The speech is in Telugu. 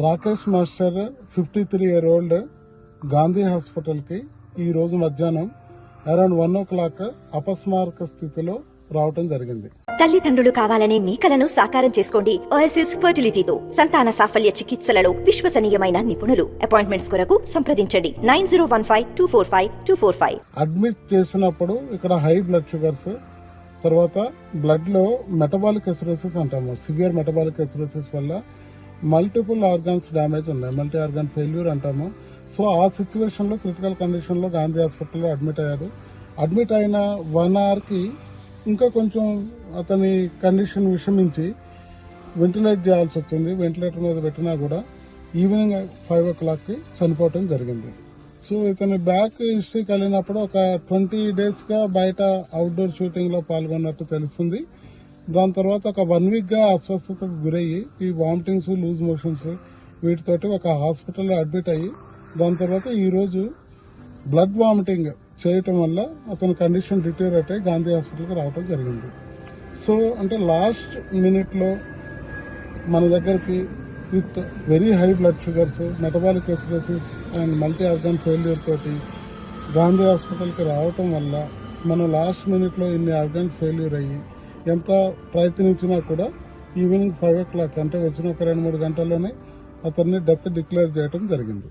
Rakesh master fifty three year old Gandhi హాస్పిటల్కి ఈ రోజు మధ్యాహ్నం అరౌండ్ వన్ ఓ క్లాక్ అపస్మారక స్థితిలో రావటం జరిగింది. తల్లిదండ్రులు కావాలనే మీ కలను సాకారం చేసుకోండి. ఓఎస్ఎస్ ఫర్టిలిటీతో సంతాన సాఫల్య చికిత్సలలో విశ్వసనీయమైన నిపుణులు. అపాయింట్మెంట్స్ కొరకు సంప్రదించండి. Nine zero one five two four five two four five. Admit చేసినప్పుడు ఇక్కడ హై బ్లడ్ షుగర్స్ తర్వాత బ్లడ్లో మెటబాలిక్ ఎసిరోసిస్ అంటాము. సివియర్ మెటబాలిక్ ఎసిరోసిస్ వల్ల మల్టిపుల్ ఆర్గాన్స్ డ్యామేజ్ ఉన్నాయి. మల్టీ ఆర్గాన్ ఫెయిల్యూర్ అంటాము. సో ఆ సిచ్యువేషన్లో క్రిటికల్ కండిషన్లో గాంధీ హాస్పిటల్లో అడ్మిట్ అయ్యారు. అడ్మిట్ అయిన వన్ అవర్కి ఇంకా కొంచెం అతని కండిషన్ విషమించి వెంటిలేట్ చేయాల్సి వచ్చింది. వెంటిలేటర్ మీద పెట్టినా కూడా ఈవినింగ్ ఫైవ్ ఓ క్లాక్కి చనిపోవటం జరిగింది. సో ఇతని బ్యాక్ హిస్టరీ కలిగినప్పుడు ఒక ట్వంటీ డేస్గా బయట అవుట్డోర్ షూటింగ్లో పాల్గొన్నట్టు తెలుస్తుంది. దాని తర్వాత ఒక వన్ వీక్గా అస్వస్థతకు గురయ్యి ఈ వామిటింగ్స్ లూజ్ మోషన్స్ వీటితోటి ఒక హాస్పిటల్లో అడ్మిట్ అయ్యి దాని తర్వాత ఈరోజు బ్లడ్ వామిటింగ్ చేయటం వల్ల అతని కండిషన్ డిటేరేట్ అయ్యి గాంధీ హాస్పిటల్కి రావడం జరిగింది. సో అంటే లాస్ట్ మినిట్లో మన దగ్గరికి with very high blood sugars metabolic acidosis and multi organ failure తోటి గాంధీ హాస్పిటల్కి రావటం వల్ల మనం లాస్ట్ మినిట్లో ఇన్ని ఆర్గాన్స్ ఫెయిల్యూర్ అయ్యి ఎంత ప్రయత్నించినా కూడా ఈవినింగ్ ఫైవ్ ఓ క్లాక్ అంటే వచ్చిన ఒక రెండు మూడు గంటల్లోనే అతన్ని డెత్ డిక్లేర్ చేయడం జరిగింది.